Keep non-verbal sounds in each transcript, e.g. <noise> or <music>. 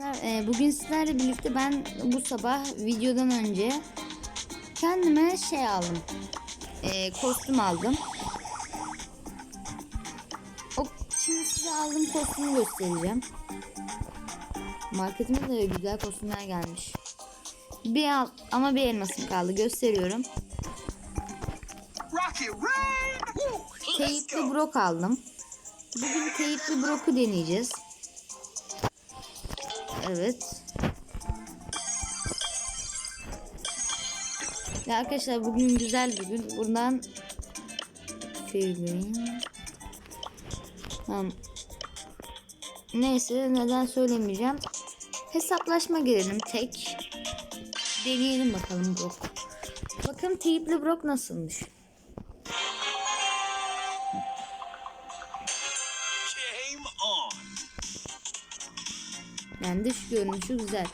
Ee, Bugün sizlerle birlikte ben bu sabah videodan önce kendime şey aldım. Ee, kostüm aldım. O, şimdi size aldığım kostümü göstereceğim. Marketimde de güzel kostümler gelmiş. Bir al, ama bir elmasım kaldı gösteriyorum. Go! brok aldım. Bugün teyipli broku deneyeceğiz. Evet. Ya arkadaşlar bugün güzel bir gün. Buradan Figürün. Tamam. Neyse neden söylemeyeceğim. Hesaplaşma girelim tek. Deneyelim bakalım brok. Bakın teyipli brok nasılmış. Yani dış görünüşü güzel.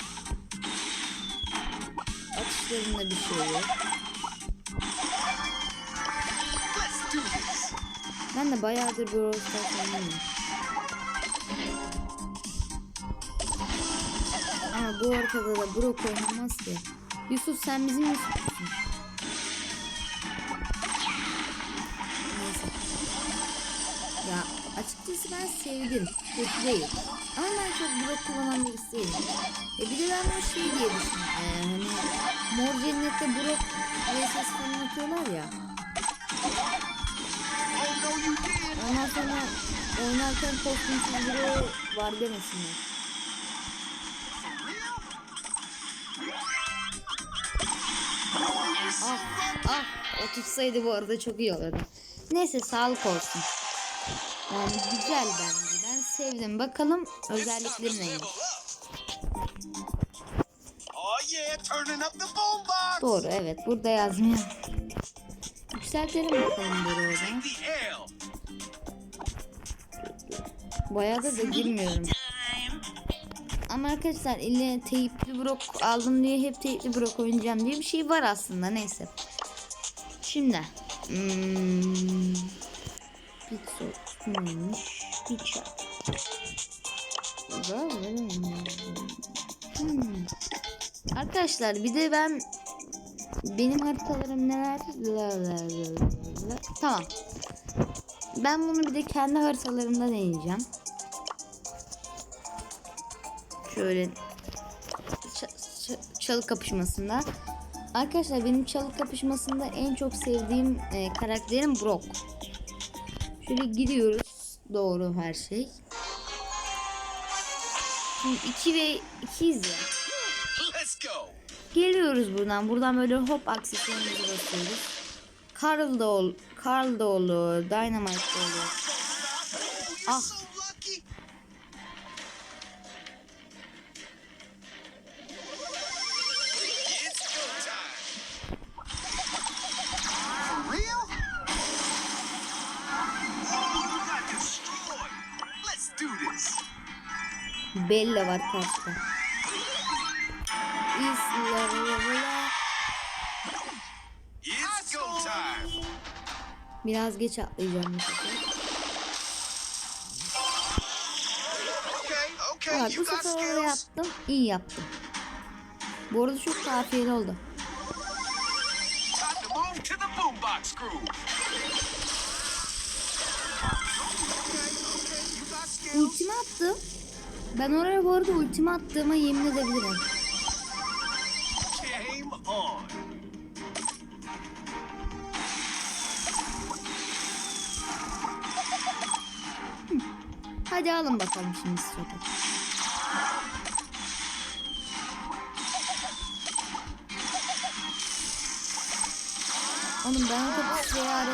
Atışlarında bir şey yok. Ben de bayağıdır Brawl Stars oynamıyorum. Ama bu ortada da Brock oynamaz ki. Yusuf sen bizim Yusuf'sun. Ya açıkçası ben sevdim. Kötü değil. Çok Brock kullanan birisi. E bir de ben bu şey diye düşündüm. Ee, hani Mor Cennet'te Brock vs falan atıyorlar ya. Ondan sonra oynarken kostümsüz biri var demesinler. Ah ah o tutsaydı bu arada çok iyi olurdu. Neyse sağlık olsun. Yani güzel bence. Sevdim. Bakalım özellikleri neymiş. Oh! Doğru evet burada yazmıyor. Yükseltelim bakalım böyle! Bayağı da da girmiyorum. Ama arkadaşlar ille teyipli brok aldım diye hep teyipli brok oynayacağım diye bir şey var aslında neyse. Şimdi. Hmm, Pixel neymiş? Pixel. Hmm. Arkadaşlar bir de ben benim haritalarım neler? Tamam. Ben bunu bir de kendi haritalarımda deneyeceğim. Şöyle çalı kapışmasında. Arkadaşlar benim çalı kapışmasında en çok sevdiğim e, karakterim Brock. Şöyle gidiyoruz. Doğru her şey. Şimdi 2 ve 2'yiz ya. Geliyoruz buradan. Buradan böyle hop aksesuarımızı basıyoruz. Carl da ol, Carl da olur, Dynamite da olur. Ah. Bella var karşıda. Biraz geç atlayacağım. Okay, okay, bu sefer yaptım. İyi yaptım. Bu arada çok kafiyeli oldu. Ultimi attım. Ben oraya bu arada ultimi attığıma yemin edebilirim. Hadi alın bakalım şimdi soda. Oğlum ben o topu size yar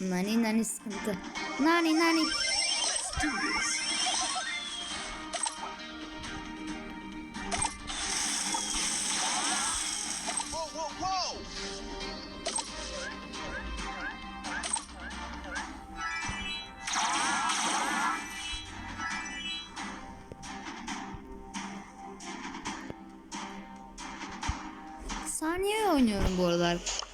Nani nani sıkıntı. Nani nani. Saniye oynuyorum bu aralar.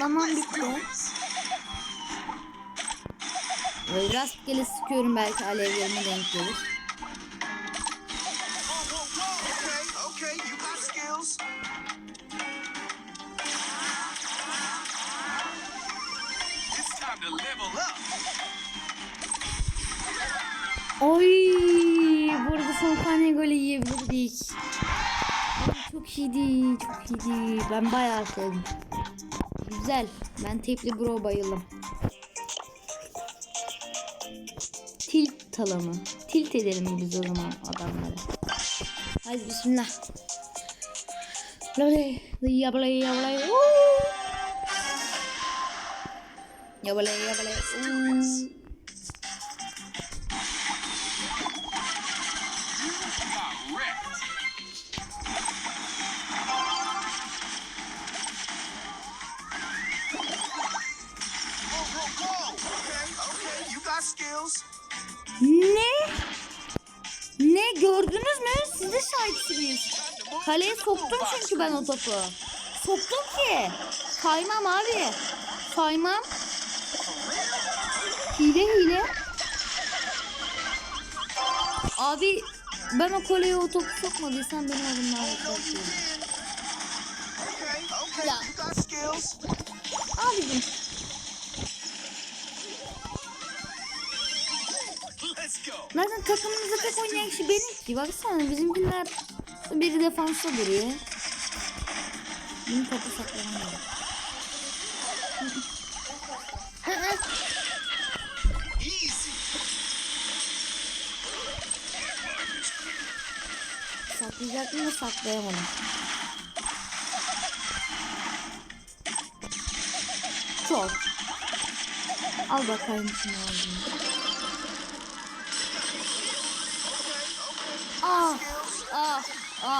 Let's bitti. Böyle rastgele sıkıyorum belki alevlerime denk gelir. Whoa, whoa, whoa. Okay, okay, you got skills. It's time to level up. Oy, burada son saniye golü yiyebilirdik. Çok iyiydi, çok iyiydi. Ben bayağı sevdim. Güzel. Ben tepli bro bayıldım. Tilt talamı. Tilt edelim biz o zaman adamları. Hadi bismillah. Yabalay, yabalay, yabalay. Yabalay, yabalay. Ne? Ne gördünüz mü? Siz de şahitsiniz. Kaleye soktum çünkü ben o topu. Soktum ki. Saymam abi. Saymam. Hile hile. Abi ben o koleye o topu sokmadıysam benim adım got skills. Abicim zaten takımımızda tek oynayan kişi benim ki. Baksana bizimkiler biri defansta duruyor. Benim topu. Easy. <laughs> Saklayacaktım da saklayamadım. Çok. Al bakayım şunu ağzına.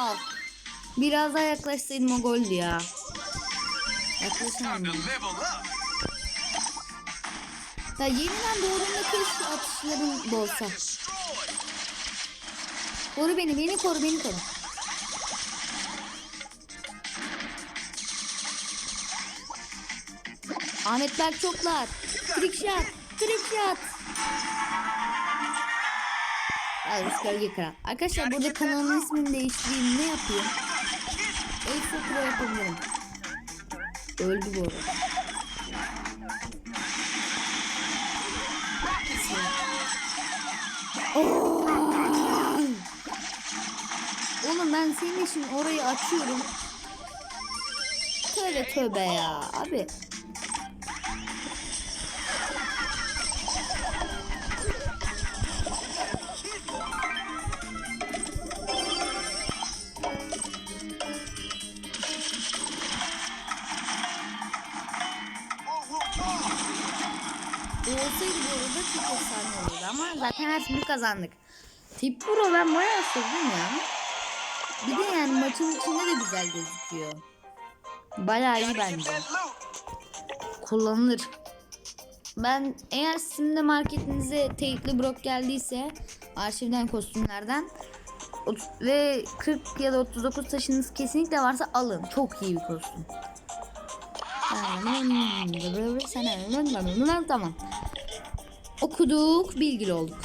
Ah. Biraz daha yaklaşsaydım o goldü ya. Yaklaşamadım. Ya yeniden doğduğumda keşke atışlarım bolsa. Koru beni, beni koru, beni koru. Ahmet Berk çoklar. Trick shot, trick shot. Hayır, gölge kral. Arkadaşlar burada kanalımın ismini değiştireyim. Ne yapayım? Extra Pro yapabilirim. Öldü bu arada. Oğlum ben senin için orayı açıyorum. Tövbe tövbe ya abi. Bu olsaydı bu arada çok efsane olurdu ama zaten her türlü kazandık. Tip Pro ben bayağı sevdim ya. Bir de yani maçın içinde de güzel gözüküyor. Bayağı iyi bence. kullanılır. Ben eğer sizin de marketinize teyitli brok geldiyse arşivden kostümlerden ve 40 ya da 39 taşınız kesinlikle varsa alın. Çok iyi bir kostüm. Tamam. Okuduk, bilgili olduk.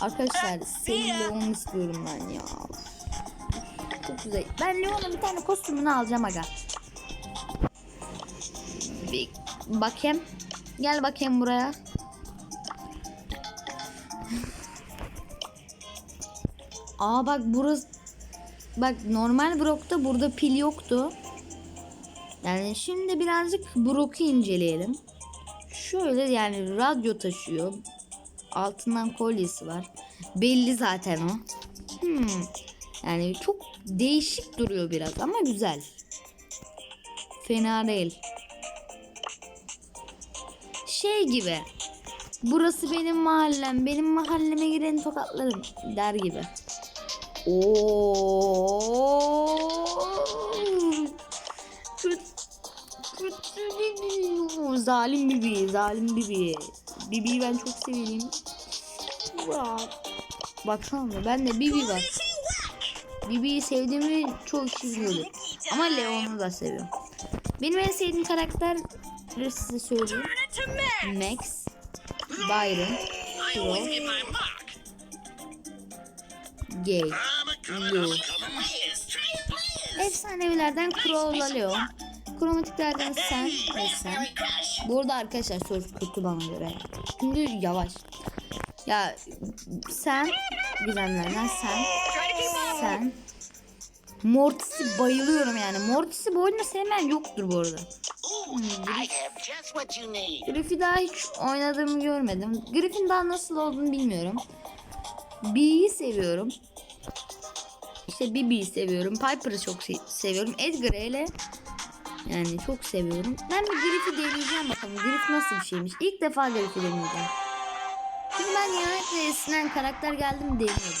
Arkadaşlar Selin Leon istiyorum ben ya. Çok güzel. Ben Leon'un bir tane kostümünü alacağım aga. Bir bakayım. Gel bakayım buraya. Aa bak burası bak normal Brock'ta burada pil yoktu. Yani şimdi birazcık Brock'u inceleyelim. Şöyle yani radyo taşıyor. Altından kolyesi var. Belli zaten o. Hmm. Yani çok değişik duruyor biraz ama güzel. Fena değil şey gibi. Burası benim mahallem. Benim mahalleme gireni tokatlarım der gibi. Oo. Zalim bibi, zalim bibi. Bibi'yi ben çok severim. Vay. Baksana ben de Bibi var. Bibi'yi sevdiğimi çok kişi biliyordu. Ama Leon'u da seviyorum. Benim en sevdiğim karakter size söyleyeyim. Max, Byron, mark. Gay, please. Efsanevilerden Crow'la Leon. Kromatiklerden sen ve sen. Burada arkadaşlar söz kötü bana göre. Şimdi yavaş. Ya sen gizemlerden sen sen Mortis'i bayılıyorum yani. Mortis'i bu oyunda sevmeyen yoktur bu arada. Need. Griff'i daha hiç oynadığımı görmedim. Griff'in daha nasıl olduğunu bilmiyorum. Bee'yi seviyorum. İşte Bibi'yi seviyorum. Piper'ı çok se- seviyorum. Edgar'ı hele yani çok seviyorum. Ben bir Griff'i deneyeceğim bakalım. Griff nasıl bir şeymiş. İlk defa Griff'i deneyeceğim. Çünkü ben yani eskiden karakter geldi mi deniyorum.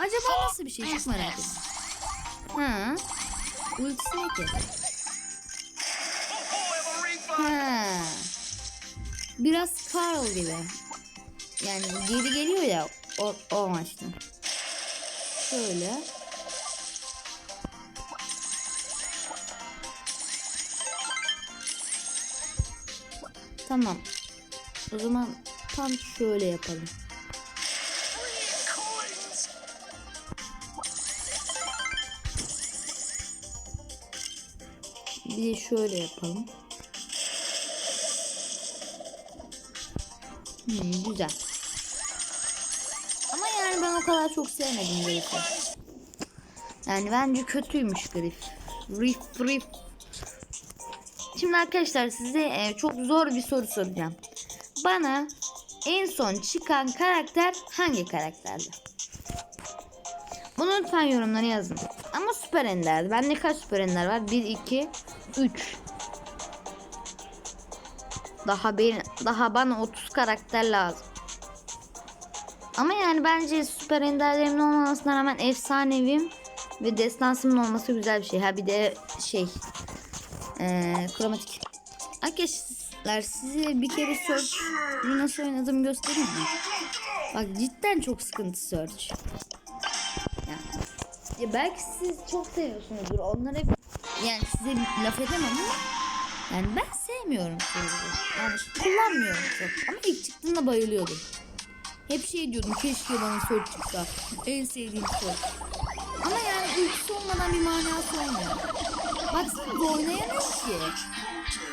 Acaba nasıl bir şey çok merak ediyorum. Ha. Ultisi ne ki? Ha. Biraz Carl gibi. Yani geri geliyor ya o, o maçta. Şöyle. Tamam. O zaman tam şöyle yapalım. Bir de şöyle yapalım. Hmm, güzel. Ama yani ben o kadar çok sevmedim Griff'i. Yani bence kötüymüş Griff. Riff Riff. Şimdi arkadaşlar size e, çok zor bir soru soracağım. Bana en son çıkan karakter hangi karakterdi? Bunu lütfen yorumlara yazın. Ama süper enderdi. Bende kaç süper ender var? 1, 2, 3. Daha ben, daha bana 30 karakter lazım. Ama yani bence süper enderlerimin olmamasına rağmen efsanevim ve destansımın olması güzel bir şey. Ha bir de şey eee kromatik. Arkadaşlar size bir kere search nasıl oynadığımı göstereyim mi? Bak cidden çok sıkıntı search. Yani, ya belki siz çok seviyorsunuzdur. Onlar hep yani size laf edemem ama yani ben sevmiyorum Surge'ü. Yani kullanmıyorum çok. Ama ilk çıktığında bayılıyordum. Hep şey diyordum keşke bana Surge çıksa. En sevdiğim Surge. Ama yani ultisi olmadan bir manası olmuyor. Baksanıza oynayamıyor ki.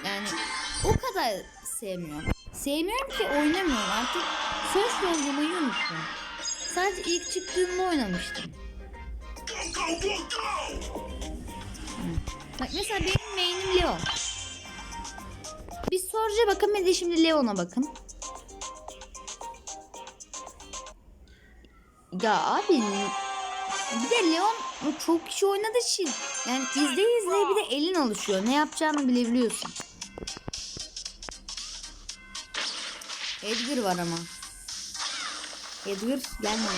Yani o kadar sevmiyorum. Sevmiyorum ki oynamıyorum artık. Surge'le oynamayı unuttum. Sadece ilk çıktığında oynamıştım. Bak mesela benim main'im Leon. Bir Sorge'a bakın bir de şimdi Leon'a bakın. Ya abi bir de Leon çok kişi oynadığı için yani izleye izleye bir de elin alışıyor. Ne yapacağını bilebiliyorsun. Edgar var ama. Edgar bana.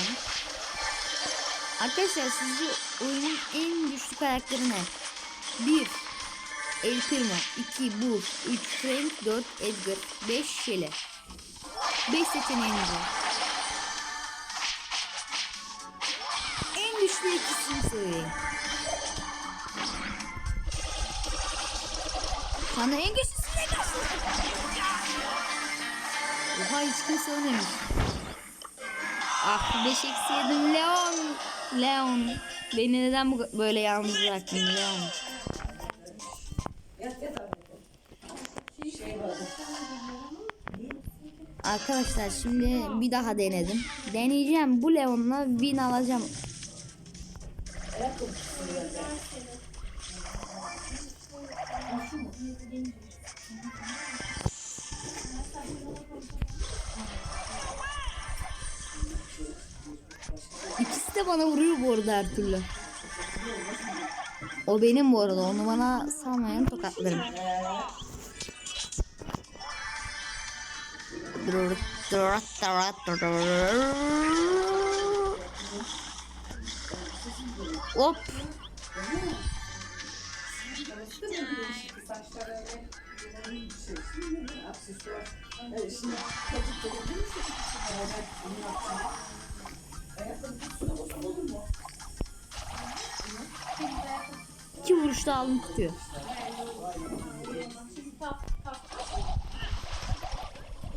Arkadaşlar sizce oyunun en güçlü karakteri ne? 1. El Primo 2. Bull 3. Frank 4. Edgar 5. Shelley 5 seçeneğimiz var. Güçlü ikisini söyleyeyim. Sana en güçlüsü ne güçlü? Oha hiç kimse ölmemiş. Ah 5 eksi yedim Leon. Leon. Beni neden bu böyle yalnız bıraktın Leon? Arkadaşlar şimdi bir daha denedim. Deneyeceğim bu Leon'la win alacağım. İkisi de bana vuruyor bu arada her türlü. O benim bu arada. Onu bana salmayan tokatlarım. Hop. İki vuruşta aldım tutuyor.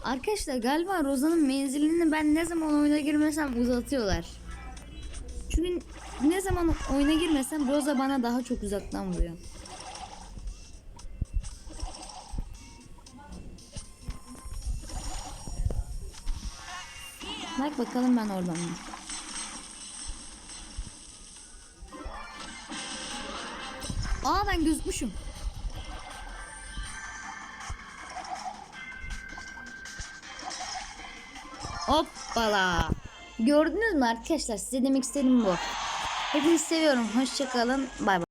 Arkadaşlar galiba Roza'nın menzilini ben ne zaman oyuna girmesem uzatıyorlar. Çünkü ne zaman oyuna girmesem Roza bana daha çok uzaktan vuruyor. Bak bakalım ben oradan mı? Aa ben gözükmüşüm. Hoppala. Gördünüz mü arkadaşlar? Size demek istediğim bu. Hepinizi seviyorum. Hoşçakalın. Bay bay.